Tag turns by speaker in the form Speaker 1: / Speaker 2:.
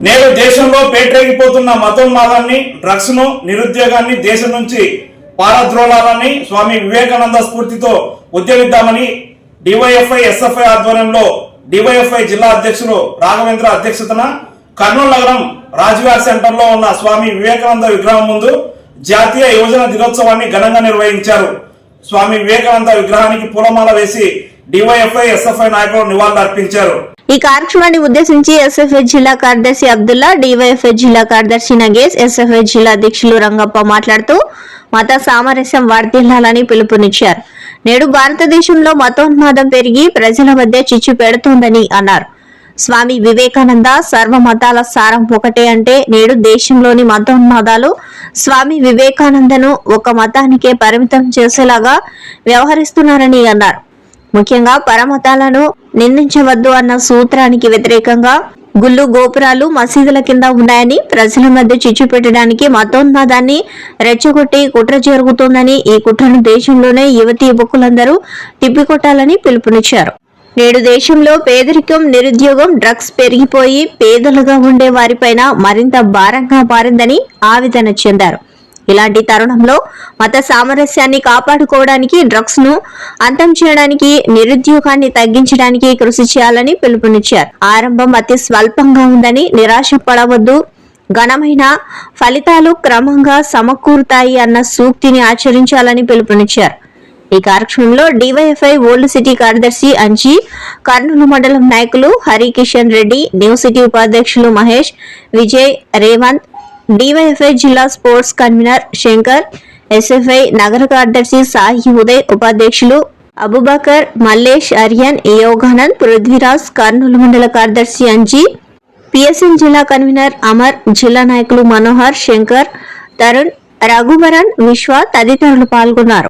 Speaker 1: నేడు దేశంలో పేటరేగిపోతున్న మతోన్మాదాన్ని డ్రగ్స్ను నిరుద్యోగాన్ని దేశం నుంచి పారద్రోలాలని స్వామి వివేకానంద స్ఫూర్తితో ఉద్యమిద్దామని డివైఎఫ్ఐ ఎస్ఎఫ్ఐ ఆధ్వర్యంలో డివైఎఫ్ఐ జిల్లా అధ్యక్షులు రాఘవేంద్ర అధ్యక్షతన కర్నూలు నగరం రాజ్విహార్ సెంటర్లో ఉన్న స్వామి వివేకానంద విగ్రహం ముందు జాతీయ యువజన దినోత్సవాన్ని ఘనంగా నిర్వహించారు. స్వామి వివేకానంద విగ్రహానికి పూలమాల వేసి డివైఎఫ్ఐ ఎస్ఎఫ్ఐ నాయకులు నివాళులర్పించారు.
Speaker 2: ఈ కార్యక్రమాన్ని ఉద్దేశించి ఎస్ఎఫ్ఐ జిల్లా కార్యదర్శి అబ్దుల్లా డివైఎఫ్ఐ జిల్లా కార్యదర్శి నగేష్ ఎస్ఎఫ్ఐ జిల్లా అధ్యక్షులు రంగప్ప మాట్లాడుతూ మత సామరస్యం వర్ధిల్లాలని పిలుపునిచ్చారు. నేడు భారతదేశంలో మతోన్మాదం పెరిగి ప్రజల మధ్య చిచ్చు పెడుతోందని అన్నారు. స్వామి వివేకానంద సర్వ మతాల సారం ఒకటే అంటే నేడు దేశంలోని మతోన్మాదాలు స్వామి వివేకానందను ఒక మతానికే పరిమితం చేసేలాగా వ్యవహరిస్తున్నారని అన్నారు. ముఖ్యంగా పరమతాలను నిందించవద్దు అన్న సూత్రానికి వ్యతిరేకంగా గుళ్ళు గోపురాలు మసీదుల కింద ఉన్నాయని ప్రజల మధ్య చిచ్చు పెట్టడానికి మతోన్మాదాన్ని రెచ్చగొట్టి కుట్ర జరుగుతోందని ఈ కుట్రను దేశంలోనే యువతి యువకులందరూ తిప్పికొట్టాలని పిలుపునిచ్చారు. నేడు దేశంలో పేదరికం నిరుద్యోగం డ్రగ్స్ పెరిగిపోయి పేదలుగా ఉండే వారిపైన మరింత భారంగా మారిందని ఆవేదన చెందారు. ఇలాంటి తరుణంలో మత సామరస్యాన్ని కాపాడుకోవడానికి డ్రగ్స్ను అంతం చేయడానికి నిరుద్యోగాన్ని తగ్గించడానికి కృషి చేయాలని పిలుపునిచ్చారు. ఆరంభం అతి స్వల్పంగా ఉందని నిరాశ పడవద్దు ఘనమైన ఫలితాలు క్రమంగా సమకూరుతాయి అన్న సూక్తిని ఆచరించాలని పిలుపునిచ్చారు. ఈ కార్యక్రమంలో డివైఎఫ్ఐ ఓల్డ్ సిటీ కార్యదర్శి అంచి కర్నూలు మండలం నాయకులు హరికిషన్ రెడ్డి న్యూ సిటీ ఉపాధ్యక్షులు మహేష్ విజయ్ రేవంత్ డివైఎఫ్ఐ జిల్లా స్పోర్ట్స్ కన్వీనర్ శంకర్ ఎస్ఎఫ్ఐ నగర కార్యదర్శి సాయి ఉదయ్ ఉపాధ్యక్షులు అబుబకర్ మల్లేష్ అరియన్ యోగానంద్ పృథ్వీరాజ్ కర్నూలు మండల కార్యదర్శి అంజీ పిఎస్ఎన్ జిల్లా కన్వీనర్ అమర్ జిల్లా నాయకులు మనోహర్ శంకర్ తరుణ్ రఘువరన్ విశ్వ తదితరులు పాల్గొన్నారు.